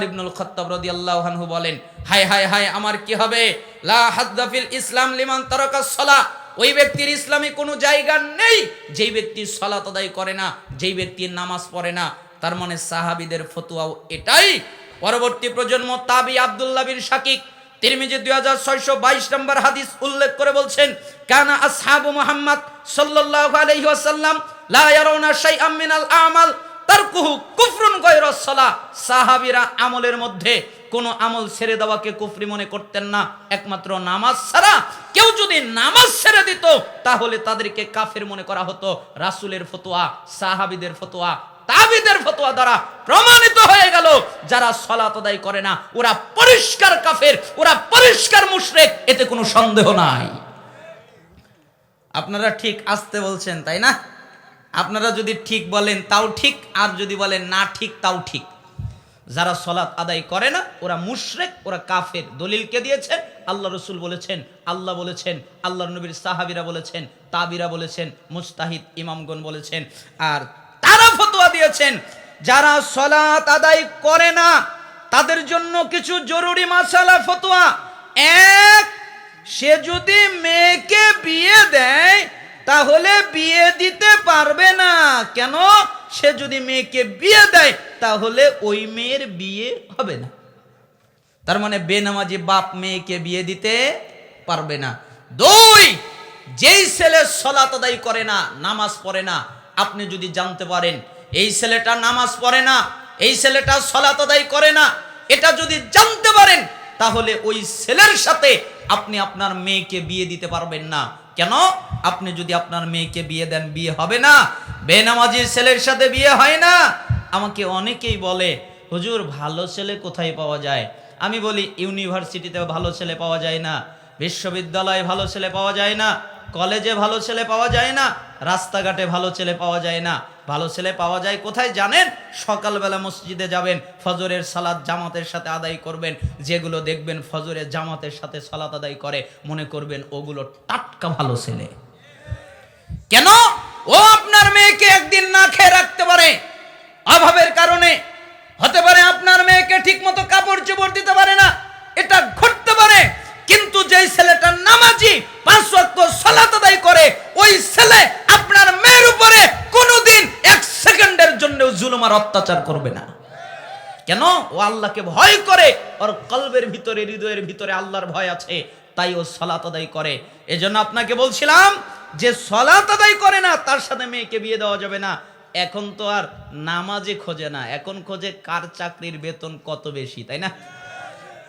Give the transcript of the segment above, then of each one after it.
ইবনুল খত্তাব রাদিয়াল্লাহু বলেন, হায় হায় হায়, আমার কি হবে? লা হাদ্দাফিল ইসলাম লিমান তারাকা সলা। ওই ব্যক্তির ইসলামে কোনো জায়গা নেই। যেই ব্যক্তি সলাত আদায় করে না, যেই ব্যক্তি নামাজ পড়ে না, তার মানে সাহাবীদের ফতোয়াও এটাই। পরবর্তী প্রজন্ম তাবি আব্দুল্লাহ বিন শাকিক, তিরমিজি দুই হাজার ছয়শো বাইশ নম্বর হাদিস উল্লেখ করে বলছেন, কানা আসহাবু মুহাম্মদ সাল্লাল্লাহু আলাইহি ওয়াসাল্লাম লা ইয়ারাউনা শাইআম মিনাল আমাল। সাহাবীরা আমলের মধ্যে কোন আমল ছেড়ে দেওয়াকে কুফরি মনে করতেন না। একমাত্র নামাজ ছাড়া কেউ যদি নামাজ ছেড়ে দিত, তাহলে তাদেরকে কাফের মনে করা হতো। রাসূলের ফতোয়া, সাহাবীদের ফতোয়া, তাবিদের ফতোয়া দ্বারা প্রমাণিত হয়ে গেল, যারা সলাত আদায় করে না, ওরা পরিষ্কার কাফের, ওরা পরিষ্কার মুশরিক, এতে কোনো সন্দেহ নাই। আপনারা ঠিক আসতে বলছেন, তাই না? আপনারা যদি ঠিক বলেন তাও ঠিক, আর যদি বলেন না ঠিক, তাও ঠিক। যারা সলাৎ আদায় করে না, ওরা মুশরেক, ওরা কাফের। দলিলকে দিয়েছেন? আল্লাহ রসুল বলেছেন, আল্লাহ বলেছেন আল্লাহ নবীর সাহাবিরা বলেছেন, তাবিরা বলেছেন মুস্তাহিদ ইমামগণ বলেছেন, আর তারা ফতোয়া দিয়েছেন, যারা সলাৎ আদায় করে না, তাদের জন্য কিছু জরুরি মাসালা, ফতোয়া। এক, সে যদি মেয়েকে বিয়ে দেয় তাহলে বিয়ে দিতে পারবে না। কেন? সে যদি মেয়েকে বিয়ে দেয়, তাহলে ওই মেয়ের বিয়ে হবে না। তার মানে বেনামাজি বাপ মেয়েকে বিয়ে দিতে পারবে না। দুই, যেই ছেলে সলাত আদায় করে না, নামাজ পড়ে না, আপনি যদি জানতে পারেন, এই ছেলেটা নামাজ পড়ে না, এই ছেলেটা সলাত আদায় করে না, এটা যদি জানতে পারেন, তাহলে ওই ছেলের সাথে আপনি আপনার মেয়েকে বিয়ে দিতে পারবেন না। কেন? আপনি যদি আপনার মেয়েকে বিয়ে দেন, বিয়ে হবে না। বেনামাজির ছেলের সাথে বিয়ে হয় না। আমাকে অনেকেই বলে, হুজুর, ভালো ছেলে কোথায় পাওয়া যায়? আমি বলি ইউনিভার্সিটিতে ভালো ছেলে পাওয়া যায় না। বিশ্ববিদ্যালয়ে ভালো ছেলে পাওয়া যায় না। কলেজে ভালো ছেলে পাওয়া যায় না, রাস্তাঘাটে ভালো ছেলে পাওয়া যায় না। ভালো ছেলে পাওয়া যায় কোথায় জানেন? সকালবেলা মসজিদে যাবেন, ফজরের সালাদ জামাতের সাথে আদায় করবেন। যেগুলো দেখবেন ফজরের জামাতের সাথে সালাত আদায় করে, মনে করবেন ওগুলো টাটকা ভালো ছেলে। কেন? ও আপনার মেয়েকে একদিন না খেয়ে রাখতে পারে। অভাবের কারণে। হতে পারে আপনার মেয়েকে ঠিক মতো কাপড় চোপড় দিতে পারে না। এটা ঘটতে পারে। কিন্তু যেই ছেলেটা নামাজি পাঁচ ওয়াক্ত সালাত আদায় করে ওই ছেলে আপনার মেয়ের উপরে কোনোদিন এক সেকেন্ডের জন্য জুলুম আর অত্যাচার করবে না। কেন? ও আল্লাহকে ভয় করে। ওর কলবের ভিতরে, হৃদয়ের ভিতরে আল্লাহর ভয় আছে। তাই ও সলাত আদায় করে। এজন্য আপনাকে বলছিলাম যে সলাত আদায় করে না, তার সাথে মেয়েকে বিয়ে দেওয়া যাবে না। এখন তো আর নামাজে খোঁজে না। এখন খোঁজে কার চাকরির বেতন কত বেশি, তাই না?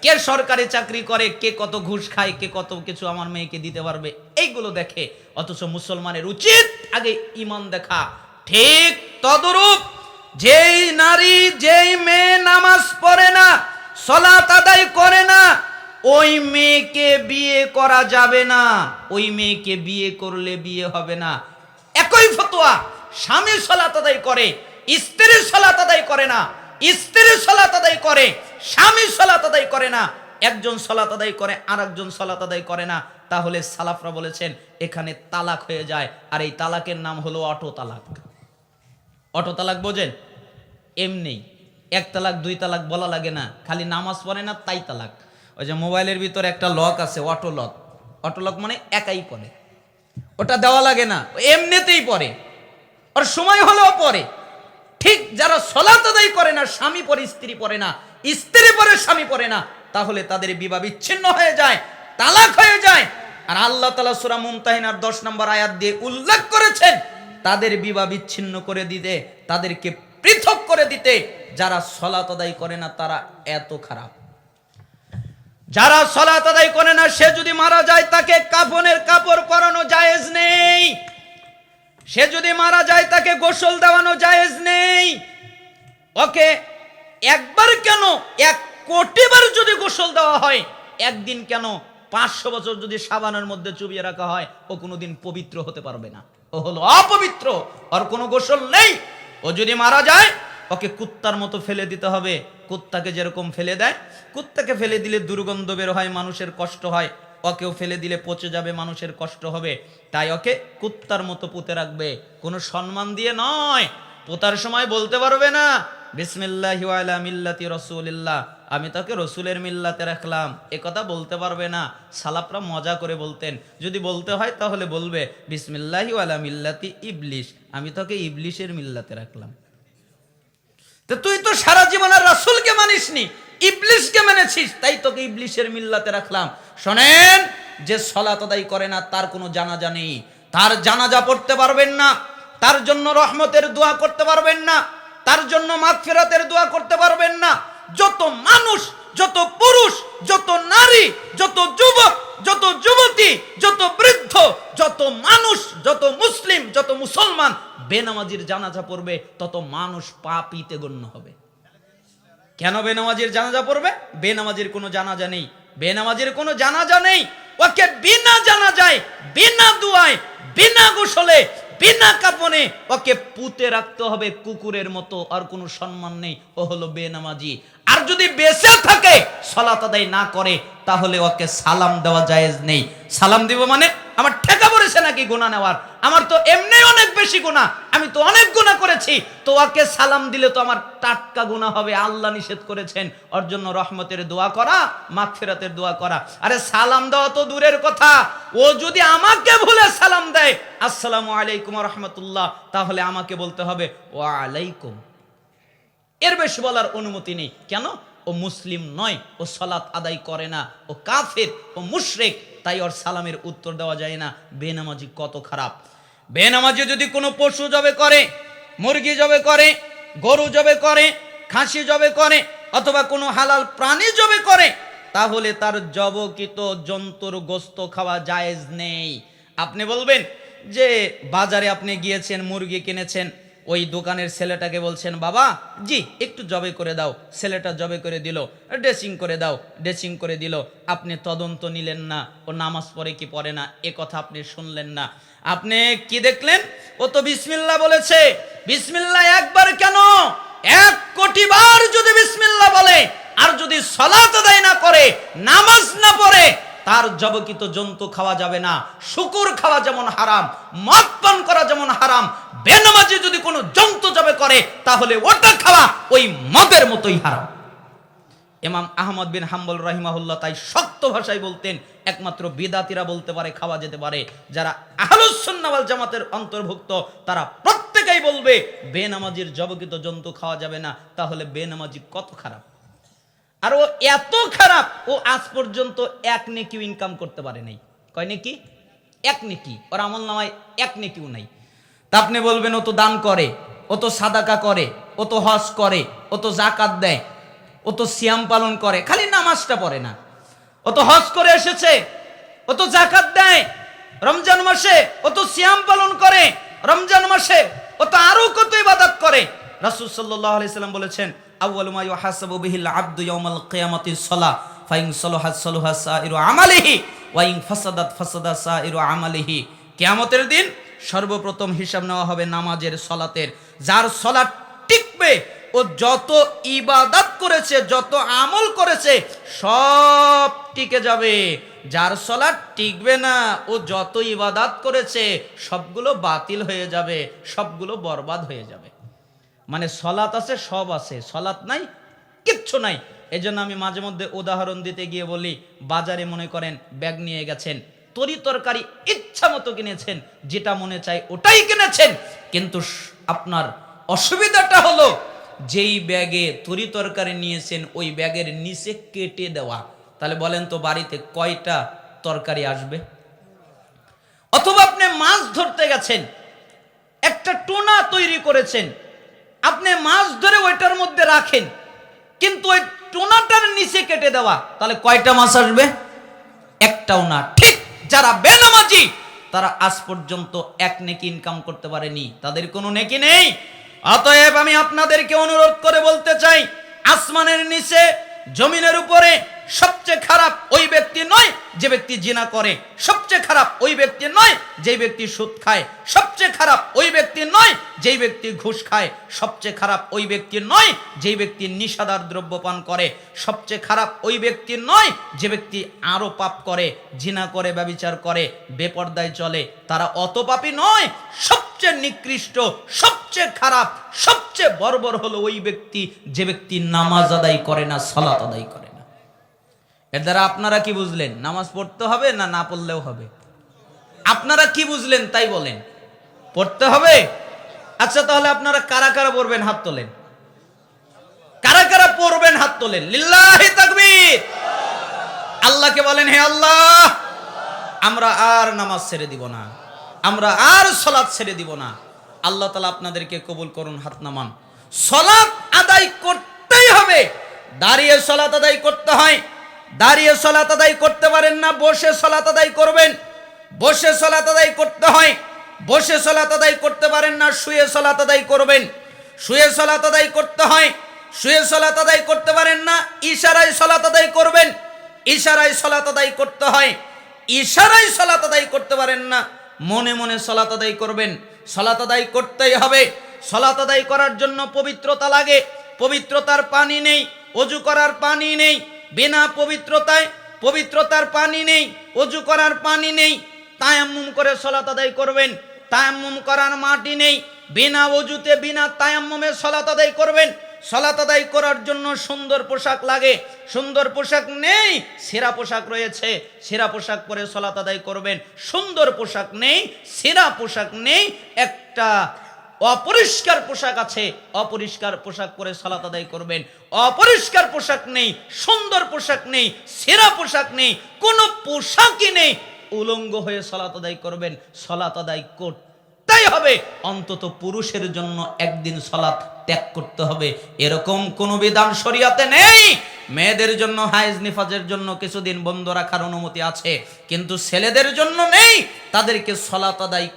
কে সরকারি চাকরি করে, কে কত ঘুষ খায়, কে কত কিছু আমার মেয়েকে দিতে পারবে, এইগুলো দেখে। অথচ মুসলমানের উচিত আগে ইমান দেখা। ঠিক তদরূপ যেই নারী, যেই মেয়ে নামাজ পড়ে না, সলাত আদায় করে না, ওই মেয়েকে বিয়ে করা যাবে না। ওই মেয়েকে বিয়ে করলে বিয়ে হবে না। একই ফতোয়া, স্বামী সলাত আদায় করে, স্ত্রী সলাত আদায় করে না, স্ত্রী সলাত আদায় করে, স্বামী সলাত আদায় করে না, একজন সলাত আদায় করে আর একজন সলাত আদায় করে না। তাহলে সালাফরা বলেছেন, এখানে তালাক হয়ে যায়, আর এই তালাকের নাম হলো অটো তালাক অটো তালাক বোঝেন? এমনি। এক তালাক, দুই তালাক বলা লাগে না। খালি নামাজ পড়ে না, তাই তালাক। ওই যে মোবাইলের ভিতরে একটা লক আছে, অটো লক। অটো লক মানে একাই পড়ে। ওটা দেওয়া লাগে না। এমনিতেই পড়ে। ওর সময় হলেও পড়ে। ঠিক যারা সলাত আদায় করে না, স্বামী পরে স্ত্রী পড়ে না, স্ত্রী পরে স্বামী পড়ে না, তাহলে তাদের বিবাহ বিচ্ছিন্ন হয়ে যায়, তালাক হয়ে যায়। আর আল্লাহ তালা সুরা মুমতাহিনার দশ নম্বর আয়াত দিয়ে উল্লেখ করেছেন তাদের বিবাহ বিচ্ছিন্ন করে দিতে, তাদেরকে পৃথক করে দিতে, যারা সলাত আদায় করে না, তারা এত খারাপ। যারা সলাত আদায় করে না, সে যদি মারা যায়, তাকে কাফনের কাপড় পরানো জায়েজ নেই। সে যদি মারা যায়, তাকে গোসল দেওয়ানো জায়েজ নেই। ওকে একবার কেন এক কোটিবার যদি গোসল দেওয়া হয়, একদিন কেন পাঁচশো বছর যদি সাবানের মধ্যে চুবিয়ে রাখা হয়, ও কোনোদিন পবিত্র হতে পারবে না। ও হলো অপবিত্র ওর কোনো গোসল নেই। ও যদি মারা যায়, ওকে কুত্তার মতো ফেলে দিতে হবে। কুত্তাকে যেরকম ফেলে দেয়, কুত্তাকে ফেলে দিলে দুর্গন্ধ বের হয়, মানুষের কষ্ট হয়। ওকেও ফেলে দিলে পচে যাবে, মানুষের কষ্ট হবে। তাই ওকে কুত্তার মতো পুঁতে রাখবে। কোনো সম্মান দিয়ে নয়। পোতার সময় বলতে পারবে না, বিসমিল্লাহ মিল্লাতি রসুলিল্লাহ। আমি তাকে রসুলের মিল্লাতে রাখলাম। এ কথা বলতে পারবে না। সালাপরা মজা করে বলতেন, যদি বলতে হয় তাহলে বলবে, বিসমিল্লাহ আলা মিল্লাতি ইবলিশ। আমি তোকে ইবলিশের মিল্লাতে রাখলাম। তো তুই তো সারা জীবন আর রাসুলকে মানিসনি, ইবলিশকে মেনেছিস, তাই তোকে ইবলিশের মিল্লাতে রাখলাম। শোনেন, যে সলাত আদায় করে না, তার কোনো জানাজা নেই। তার জানাজা পড়তে পারবেন না, তার জন্য রহমতের দোয়া করতে পারবেন না, তার জন্য মাগফিরাতের দোয়া করতে পারবেন না যত মানুষ, যত পুরুষ, যত নারী, যত যুবক, যত যুবতী, যত বৃদ্ধ, যত মানুষ, যত মুসলিম, যত মুসলমান, বেনামাজির জানাজা পড়বে, তত মানুষ পাপিতে গণ্য হবে। কেন বেনামাজির জানাজা পড়বে? বেনামাজির কোনো জানাজা নেই। বেনামাজির কোনো জানাজা নেই। ওকে বিনা জানা যায় বিনা দুয়ায়, বিনা গোসলে বিনা কাপনে ওকে পুঁতে রাখতে হবে কুকুরের মতো, আর কোনো সম্মান নেই। ও হলো বেনামাজি। আর যদি বেঁচে থাকে, সলাত আদায় না করে, তাহলে ওকে সালাম দেওয়া জায়েজ নেই। সালাম দিব মানে? নাকি গুণা নেওয়ার? আমার তো এমনি অনেক বেশি গুণা আমি তো অনেক গুণা করেছি। তো ওকে সালাম দিলে তো আমার টাটকা গুণা হবে। আল্লাহ নিষেধ করেছেন। ওর জন্য রহমতের দোয়া করা, মাগফিরাতের দোয়া করা। আরে সালাম দেওয়া তো দূরের কথা। ও যদি আমাকে ভুলে সালাম দেয়, আসসালামু আলাইকুম রহমতুল্লাহ, তাহলে আমাকে বলতে হবে, ওয়া আলাইকুম। এর বেশি বলার অনুমতি নেই। কেন? ও মুসলিম নয়। ও সলাৎ আদায় করে না। ও কাফের। ও মুশরেক। তাই ওর সালামের উত্তর দেওয়া যায় না। বেনামাজি কত খারাপ। বেনামাজি যদি কোনো পশু জবে করে, মুরগি জবে করে, গরু জবে করে, খাসি জবে করে, অথবা কোনো হালাল প্রাণী জবে করে, তাহলে তার জবকিত জন্তুর গোস্ত খাওয়া জায়েজ নেই। আপনি বলবেন যে বাজারে আপনি গিয়েছেন, মুরগি কিনেছেন ওই দোকানের ছেলেটাকে বলছেন, বাবা, জি, একটু জবে করে দাও। ছেলেটা জবে করে দিল, ড্রেসিং করে দাও। ড্রেসিং করে দিল, আপনি তদন্ত নিলেন না, ও নামাজ পড়ে কি পড়ে না, এ কথা আপনি শুনলেন না। আপনি কি দেখলেন? ও তো বিসমিল্লা বলেছে। বিসমিল্লা একবার কেন? এক কোটি বার যদি বিসমিল্লা বলে, আর যদি সলাত আদায় না করে, নামাজ না পড়ে, তার জবকিত জন্তু খাওয়া যাবে না। শুকুর খাওয়া যেমন হারাম, মদ পান করা যেমন হারাম বেনামাজি যদি কোনো জন্তু জবে করে, তাহলে ওটা খাওয়া ওই মদের মতোই হারাম। ইমাম আহমদ বিন হাম্বল রহিমাহুল্লাহ তাই শক্ত ভাষায় বলতেন, একমাত্র বিদাতিরা বলতে পারে, খাওয়া যেতে পারে। যারা আহলুসন্নাওয়াল জামাতের অন্তর্ভুক্ত, তারা প্রত্যেকেই বলবে, বেনামাজির জবকিত জন্তু খাওয়া যাবে না, তাহলে বেনামাজি কত খারাপ। আর ও এত খারাপ, ও আজ পর্যন্ত এক নেকিও ইনকাম করতে পারে নাই। কয় নেকি? এক নেকি। ওর আমল নামায় এক নেকিও নাই। তা আপনি বলবেন, ও তো দান করে, ও তো সাদাকা করে, ও তো হজ করে, ও তো জাকাত দেয়, ও তো সিয়াম পালন করে। খালি নামাজটা পড়ে না। ও তো হজ করে এসেছে, ও তো জাকাত দেয় রমজান মাসে, ও তো সিয়াম পালন করে রমজান মাসে, ও তো আরও কত ইবাদত করে। রাসূল সাল্লাল্লাহু আলাইহি সাল্লাম বলেছেন, আউয়ালু মা ইউহাসাবু বিহিল আবদু ইয়াউমাল কিয়ামাতি সালাহ ফাইন সালাহাত সালাহা সাইরু আমালিহি ওয়া ইন ফাসাদাত ফাসাদা সাইরু আমালিহি। কিয়ামতের দিন সর্বপ্রথম হিসাব নেওয়া হবে নামাজের সলাতের। যার সলাৎ টিকবে, ও যত ইবাদত করেছে, যত আমল করেছে, সব টিকে যাবে। যার সলাৎ টিকবে না, ও যত ইবাদত করেছে, সবগুলো বাতিল হয়ে যাবে, সবগুলো বরবাদ হয়ে যাবে। মানে সলাৎ আছে, সব আছে। সলাৎ নাই, কিচ্ছু নাই। এই জন্য আমি মাঝে মধ্যে উদাহরণ দিতে গিয়ে বলি, বাজারে মনে করেন, ব্যাগ নিয়ে গেছেন। তরি তরকারি ইচ্ছা মতো কিনেছেন, যেটা মনে চাই ওটাই কিনেছেন। কিন্তু আপনার অসুবিধাটা হলো, যেই ব্যাগে তরি তরকারি নিয়েছেন, ওই ব্যাগের নিচে কেটে দেওয়া। তাহলে বলেন তো বাড়িতে কয়টা তরকারি আসবে? অথবা আপনি মাছ ধরতে গেছেন, একটা টোনা তৈরি করেছেন, আপনি মাছ ধরে ওইটার মধ্যে রাখেন, কিন্তু ওই টোনাটার নিচে কেটে দেওয়া, তাহলে কয়টা মাছ আসবে? একটাও না যারা বেনামাজি, তারা আজ পর্যন্ত এক নেকি ইনকাম করতে পারেনি। তাদের কোনো নেকি নেই। অতএব আমি আপনাদেরকে অনুরোধ করে বলতে চাই, আসমানের নিচে, জমিনের উপরে সবচেয়ে খারাপ ওই ব্যক্তি নয় যে ব্যক্তি জিনা করে সবচেয়ে খারাপ ওই ব্যক্তি নয় যে ব্যক্তি সুদ খায়, সবচেয়ে খারাপ ওই ব্যক্তি নয় যেই ব্যক্তি ঘুষ খায়, সবচেয়ে খারাপ ওই ব্যক্তি নয় যেই ব্যক্তি নিষাদার দ্রব্য পান করে, সবচেয়ে খারাপ ওই ব্যক্তি নয় যে ব্যক্তি আরও পাপ করে, জিনা করে, ব্যবিচার করে, বেপর্দায় চলে। তারা অত পাপী নয়, সবচেয়ে নিকৃষ্ট, সবচেয়ে খারাপ, সবচেয়ে বর্বর হলো ওই ব্যক্তি যে ব্যক্তি নামাজ আদায় করে না সালাত আদায় করে। এর দ্বারা আপনারা কি বুঝলেন? নামাজ পড়তে হবে না না পড়লেও হবে? আপনারা কি বুঝলেন তাই বলেন। পড়তে হবে? আচ্ছা তাহলে আপনারা কারা কারা পড়বেন হাত তোলেন? কারা কারা পড়বেন হাত তোলেন? আল্লাহকে বলেন, হে আল্লাহ, আমরা আর নামাজ ছেড়ে দিব না। আমরা আর সলাৎ ছেড়ে দিব না। আল্লাহ তালা আপনাদেরকে কবুল করুন, হাত নামান। সলাৎ আদায় করতেই হবে। দাঁড়িয়ে সলাৎ আদায় করতে হয়। দাঁড়িয়ে সলাৎ আদায় করতে পারেন না বসে সলাৎ আদায় করবেন বসে সলাৎ আদায় করতে হয় বসে সলাৎ আদায় করতে পারেন না শুয়ে সলাৎ আদায় করবেন শুয়ে সলাৎ আদায় করতে হয় শুয়ে সলাৎ আদায় করতে পারেন না ইশারায় সলাৎ আদায় করবেন ইশারায় সলাৎ আদায় করতে হয় ইশারায় সলাৎ আদায় করতে পারেন না মনে মনে সলাৎ আদায় করবেন সলাৎ আদায় করতেই হবে সলাৎ আদায় করার জন্য পবিত্রতা লাগে পবিত্রতার পানি নেই অজু করার পানি নেই বিনা পবিত্রতায় পবিত্রতার পানি নেই, অজু করার পানি নেই, তায়াম্মুম করে সলাৎ আদায় করবেন, তায়াম্মুম করার মাটি নেই, বিনা অজুতে, বিনা তায়াম্মুমে সলাৎ আদায় করবেন। সলাত আদায় করার জন্য সুন্দর পোশাক লাগে, সুন্দর পোশাক নেই, সেরা পোশাক রয়েছে, সেরা পোশাক পরে সলাত আদায় করবেন। সুন্দর পোশাক নেই, সেরা পোশাক নেই, একটা অপরিষ্কার পোশাক আছে, অপরিষ্কার পোশাক পরে সলাত আদায় করবেন। অপরিষ্কার পোশাক নেই, সুন্দর পোশাক নেই, সেরা পোশাক নেই, কোনো পোশাকই নেই। উলঙ্গ হয়ে সলাত আদায় করবেন, সলাত আদায় করতে তাই হবে। অন্তত পুরুষের জন্য একদিন সলাৎ ত্যাগ করতে হবে। এরকম কোনো বিধান শরিয়াতে নেই। মেয়েদের জন্য হাইজ নিফাজের জন্য কিছুদিন বন্ধ রাখার অনুমতি আছে। কিন্তু ছেলেদের জন্য নেই। তাদেরকে সলাৎ আদায়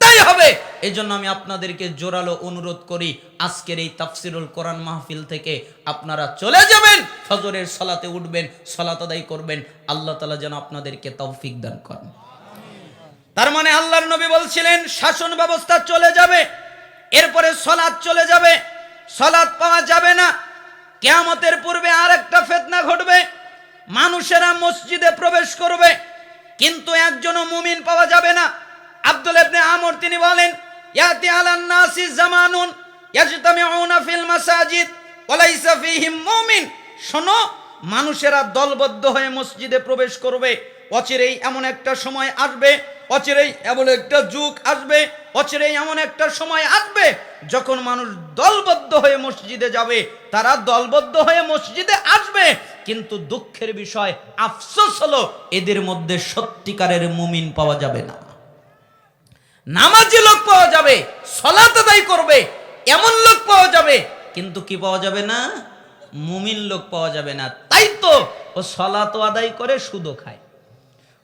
করতেই হবে। এই জন্য আমি আপনাদেরকে জোরালো অনুরোধ করি, আজকের এই তাফসিরুল কোরআন মাহফিল থেকে আপনারা চলে যাবেন, ফজরের সলাতে উঠবেন, সলাত আদায় করবেন। আল্লাহ তালা যেন আপনাদেরকে তৌফিক দান করেন। তার মানে আল্লাহর নবী বলছিলেন, শাসন ব্যবস্থা চলে যাবে, এরপরে সলাদ চলে যাবে সলাদ পাওয়া যাবে না। কেয়ামতের পূর্বে আর একটা ফেতনা ঘটবে, মানুষেরা মসজিদে প্রবেশ করবে, কিন্তু একজনও মুমিন পাওয়া যাবে না। আব্দুল ইবনে আমর তিনি বলেন, ইয়াতি আলান নাসি জামানুন ইয়াজতামিউনা ফিল মাসাজিদ ওয়ালাইসা ফীহিম মুমিন। শোনো, মানুষেরা দলবদ্ধ হয়ে মসজিদে প্রবেশ করবে, অচিরেই এমন একটা সময় আসবে, অচিরেই এমন একটা যুগ আসবে, অচিরেই এমন একটা সময় আসবে যখন মানুষ দলবদ্ধ হয়ে মসজিদে যাবে, তারা দলবদ্ধ হয়ে মসজিদে আসবে। কিন্তু দুঃখের বিষয়, আফসোস হলো, এদের মধ্যে সত্যিকারের মুমিন পাওয়া যাবে না। নামাজি লোক পাওয়া যাবে, সলাত আদায় করবে, এমন লোক পাওয়া যাবে, কিন্তু কি পাওয়া যাবে না? মুমিন লোক পাওয়া যাবে না। তাই তো ও সলাত আদায় করে সুদও খায়,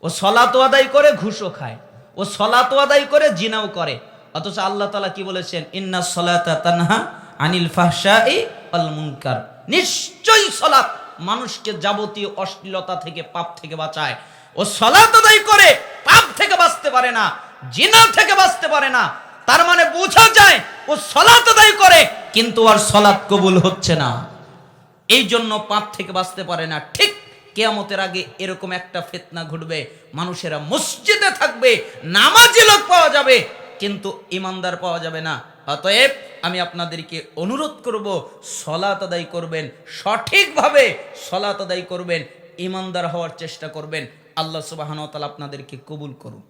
ও সলাত আদায় করে ঘুষও খায়, ও সলাত আদায় করে জিনাও করে। অথচ আল্লাহ তালা কি বলেছেন? ইন্না সলাতা তানহা আনিল মুনকার। নিশ্চয়ই সলাত মানুষকে যাবতীয় অশ্লীলতা থেকে পাপ থেকে বাঁচায়। ও সলাত আদায় করে পাপ থেকে বাঁচতে পারে না। জিনা থেকে বাঁচতে পারে না। তার মানে বোঝা যায়, ও সলাত আদায় করে, কিন্তু আর সলাত কবুল হচ্ছে না। এই জন্য পাপ থেকে বাঁচতে পারে না। ঠিক কেয়ামতের আগে এরকম একটা ফেতনা ঘটবে, মানুষেরা মসজিদে থাকবে, নামাজি লোক পাওয়া যাবে, কিন্তু ইমানদার পাওয়া যাবে না। অতএব আমি আপনাদেরকে অনুরোধ করব সলাত আদায় করবেন, সঠিকভাবে সলাত আদায় করবেন, ইমানদার হওয়ার চেষ্টা করবেন। আল্লাহ সুবাহন তালা আপনাদেরকে কবুল করুন